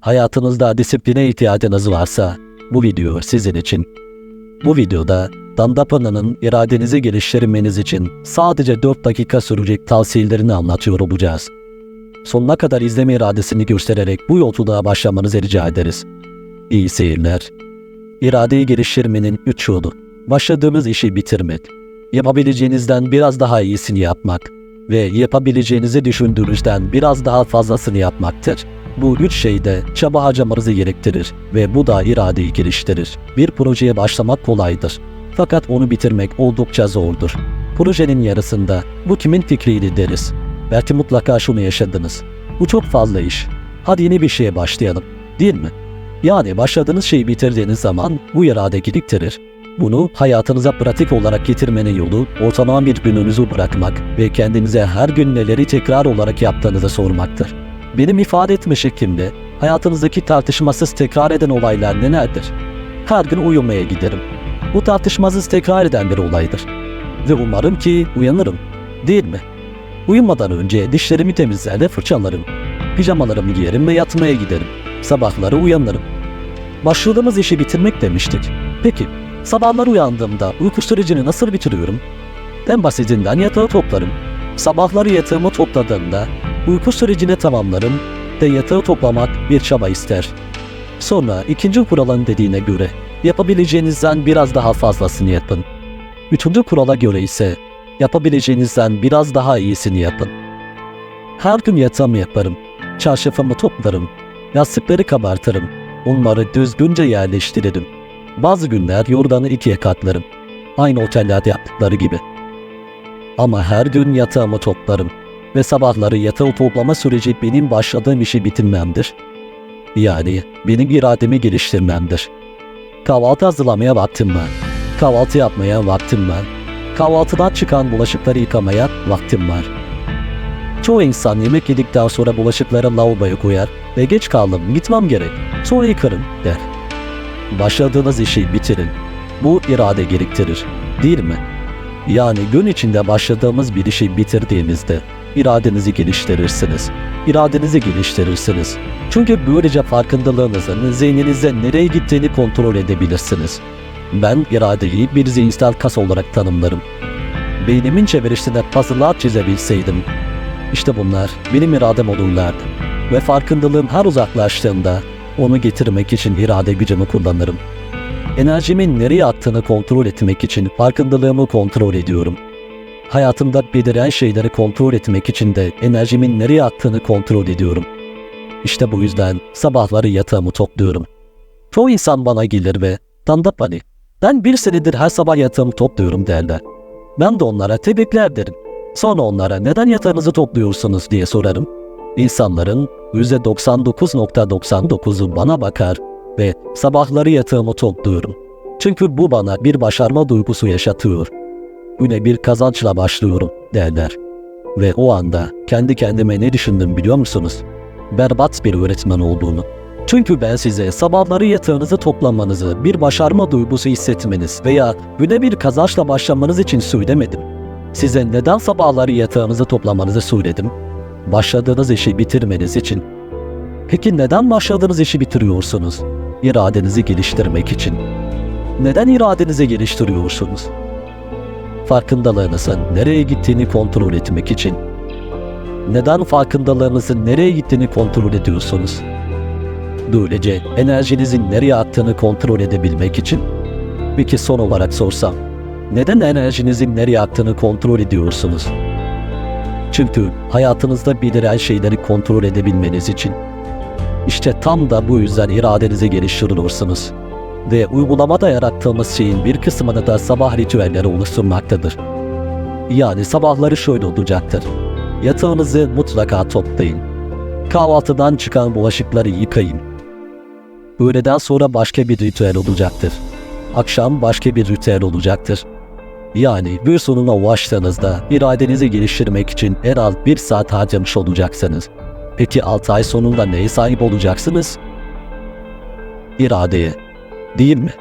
Hayatınızda disipline ihtiyacınız varsa bu video sizin için. Bu videoda Dandapana'nın iradenizi geliştirmeniz için sadece 4 dakika sürecek tavsiyelerini anlatıyor olacağız. Sonuna kadar izleme iradesini göstererek bu yolculuğa başlamanızı rica ederiz. İyi seyirler. İradeyi geliştirmenin 3 yolu. Başladığımız işi bitirmek. Yapabileceğinizden biraz daha iyisini yapmak ve yapabileceğinizi düşündüğünüzden biraz daha fazlasını yapmaktır. Bu üç şey de çaba harcamanızı gerektirir ve bu da iradeyi geliştirir. Bir projeye başlamak kolaydır. Fakat onu bitirmek oldukça zordur. Projenin yarısında bu kimin fikriydi deriz. Belki mutlaka şunu yaşadınız. Bu çok fazla iş. Hadi yeni bir şeye başlayalım. Değil mi? Yani başladığınız şeyi bitirdiğiniz zaman bu irade gidiktirir. Bunu hayatınıza pratik olarak getirmenin yolu ortalama bir gününüzü bırakmak ve kendinize her gün neleri tekrar olarak yaptığınızı sormaktır. Benim ifade etme şeklimde hayatınızdaki tartışmasız tekrar eden olaylar nelerdir? Her gün uyumaya giderim. Bu tartışmasız tekrar eden bir olaydır. Ve umarım ki uyanırım. Değil mi? Uyumadan önce dişlerimi temizler fırçalarım. Pijamalarımı giyerim ve yatmaya giderim. Sabahları uyanırım. Başladığımız işi bitirmek demiştik. Peki, sabahlar uyandığımda uyku sürecini nasıl bitiriyorum? En basitinden yatağı toplarım. Sabahları yatağımı topladığımda uyku sürecini tamamlarım ve yatağı toplamak bir çaba ister. Sonra ikinci kuralın dediğine göre yapabileceğinizden biraz daha fazlasını yapın. Üçüncü kurala göre ise yapabileceğinizden biraz daha iyisini yapın. Her gün yatağımı yaparım, çarşafımı toplarım, yastıkları kabartırım, onları düzgünce yerleştiririm. Bazı günler yorganı ikiye katlarım. Aynı otellerde yaptıkları gibi. Ama her gün yatağımı toplarım ve sabahları yatağı toplama süreci benim başladığım işi bitirmemdir. Yani benim irademi geliştirmemdir. Kahvaltı hazırlamaya vaktim var. Kahvaltı yapmaya vaktim var. Kahvaltıdan çıkan bulaşıkları yıkamaya vaktim var. Çoğu insan yemek yedikten sonra bulaşıkları lavaboya koyar ve geç kaldım gitmem gerek sonra yıkarım der. Başladığınız işi bitirin. Bu irade gerektirir değil mi? Yani gün içinde başladığımız bir işi bitirdiğimizde iradenizi geliştirirsiniz. İradenizi geliştirirsiniz. Çünkü böylece farkındalığınızın zihninizde nereye gittiğini kontrol edebilirsiniz. Ben iradeyi bir zihinsel kas olarak tanımlarım. Beynimin çevirisinde puzzle'lar çizebilseydim, işte bunlar benim iradem olurlardı. Ve farkındalığım her uzaklaştığında onu getirmek için irade gücümü kullanırım. Enerjimin nereye attığını kontrol etmek için farkındalığımı kontrol ediyorum. Hayatımda beliren şeyleri kontrol etmek için de enerjimin nereye attığını kontrol ediyorum. İşte bu yüzden sabahları yatağımı topluyorum. Çoğu insan bana gelir ve Dandapani, ben bir senedir her sabah yatağımı topluyorum derler. Ben de onlara tebrikler derim. Sonra onlara neden yatağınızı topluyorsunuz diye sorarım. İnsanların %99.99'u bana bakar ve sabahları yatağımı topluyorum. Çünkü bu bana bir başarma duygusu yaşatıyor. Güne bir kazançla başlıyorum derler. Ve o anda kendi kendime ne düşündüm biliyor musunuz? Berbat bir öğretmen olduğunu. Çünkü ben size sabahları yatağınızı toplamanızı, bir başarma duygusu hissetmeniz veya güne bir kazançla başlamanız için söylemedim. Size neden sabahları yatağınızı toplamanızı söyledim? Başladığınız işi bitirmeniz için. Peki neden başladığınız işi bitiriyorsunuz? İradenizi geliştirmek için. Neden iradenizi geliştiriyorsunuz? Farkındalığınızın nereye gittiğini kontrol etmek için. Neden farkındalığınızın nereye gittiğini kontrol ediyorsunuz? Böylece enerjinizin nereye attığını kontrol edebilmek için. Peki son olarak sorsam, neden enerjinizin nereye attığını kontrol ediyorsunuz? Çünkü hayatınızda beliren şeyleri kontrol edebilmeniz için. İşte tam da bu yüzden iradenizi geliştiriyorsunuz. Ve uygulamada yarattığımız şeyin bir kısmını da sabah ritüelleri oluşturmaktadır. Yani sabahları şöyle olacaktır. Yatağınızı mutlaka toplayın. Kahvaltıdan çıkan bulaşıkları yıkayın. Öğleden sonra başka bir ritüel olacaktır. Akşam başka bir ritüel olacaktır. Yani bir sonuna ulaştığınızda iradenizi geliştirmek için en az bir saat harcamış olacaksınız. Peki 6 ay sonunda neye sahip olacaksınız? İradeye. Değil mi?